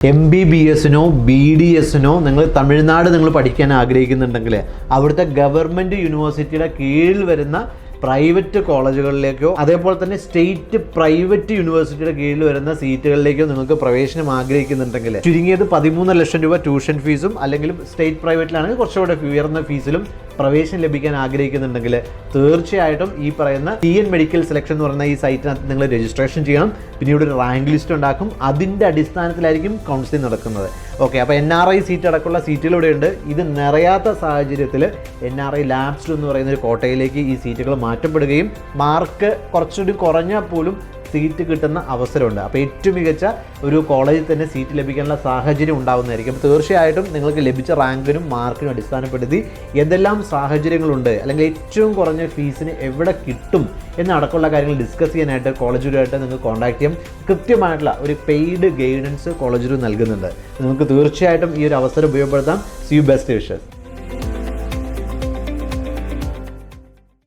M B B എസിനോ B D എസിനോ നിങ്ങൾ തമിഴ്നാട് നിങ്ങൾ പഠിക്കാൻ ആഗ്രഹിക്കുന്നുണ്ടെങ്കിൽ അവിടുത്തെ ഗവൺമെന്റ് യൂണിവേഴ്സിറ്റിയുടെ കീഴിൽ വരുന്ന പ്രൈവറ്റ് കോളേജുകളിലേക്കോ അതേപോലെ തന്നെ സ്റ്റേറ്റ് പ്രൈവറ്റ് യൂണിവേഴ്സിറ്റിയുടെ കീഴിൽ വരുന്ന സീറ്റുകളിലേക്കോ നിങ്ങൾക്ക് പ്രവേശനം ആഗ്രഹിക്കുന്നുണ്ടെങ്കിൽ ചുരുങ്ങിയത് പതിമൂന്ന് ലക്ഷം രൂപ ട്യൂഷൻ ഫീസും അല്ലെങ്കിൽ സ്റ്റേറ്റ് പ്രൈവറ്റിലാണെങ്കിൽ കുറച്ചുകൂടെ ഉയർന്ന ഫീസിലും പ്രവേശനം ലഭിക്കാൻ ആഗ്രഹിക്കുന്നുണ്ടെങ്കിൽ തീർച്ചയായിട്ടും ഈ പറയുന്ന ടി എൻ മെഡിക്കൽ സെലക്ഷൻ എന്ന് പറയുന്ന ഈ സൈറ്റിനകത്ത് നിങ്ങൾ രജിസ്ട്രേഷൻ ചെയ്യണം. പിന്നീട് ഒരു റാങ്ക് ലിസ്റ്റ് ഉണ്ടാക്കും. അതിന്റെ അടിസ്ഥാനത്തിലായിരിക്കും കൗൺസിലിംഗ് നടക്കുന്നത്. ഓക്കെ അപ്പോൾ എൻ ആർ ഐ സീറ്റ് അടക്കമുള്ള സീറ്റുകൾ ഇവിടെയുണ്ട്. ഇത് നിറയാത്ത സാഹചര്യത്തിൽ എൻ ആർ ഐ ലാബ്സ് എന്ന് പറയുന്ന ഒരു കോട്ടയിലേക്ക് ഈ സീറ്റുകൾ മാറ്റപ്പെടുകയും മാർക്ക് കുറച്ചുകൂടി കുറഞ്ഞാൽ പോലും സീറ്റ് കിട്ടുന്ന അവസരമുണ്ട്. അപ്പോൾ ഏറ്റവും മികച്ച ഒരു കോളേജിൽ തന്നെ സീറ്റ് ലഭിക്കാനുള്ള സാഹചര്യം ഉണ്ടാകുന്നതായിരിക്കും അപ്പോൾ തീർച്ചയായിട്ടും നിങ്ങൾക്ക് ലഭിച്ച റാങ്കിനും മാർക്കിനും അടിസ്ഥാനപ്പെടുത്തി എന്തെല്ലാം സാഹചര്യങ്ങളുണ്ട് അല്ലെങ്കിൽ ഏറ്റവും കുറഞ്ഞ ഫീസിന് എവിടെ കിട്ടും എന്നടക്കമുള്ള കാര്യങ്ങൾ ഡിസ്കസ് ചെയ്യാനായിട്ട് കോളേജുമായിട്ട് നിങ്ങൾ കോൺടാക്ട് ചെയ്യാം. കൃത്യമായിട്ടുള്ള ഒരു പെയ്ഡ് ഗൈഡൻസ് കോളേജിൽ നൽകുന്നുണ്ട്. നിങ്ങൾക്ക് തീർച്ചയായിട്ടും ഈ ഒരു അവസരം ഉപയോഗപ്പെടുത്താം. C you best wishes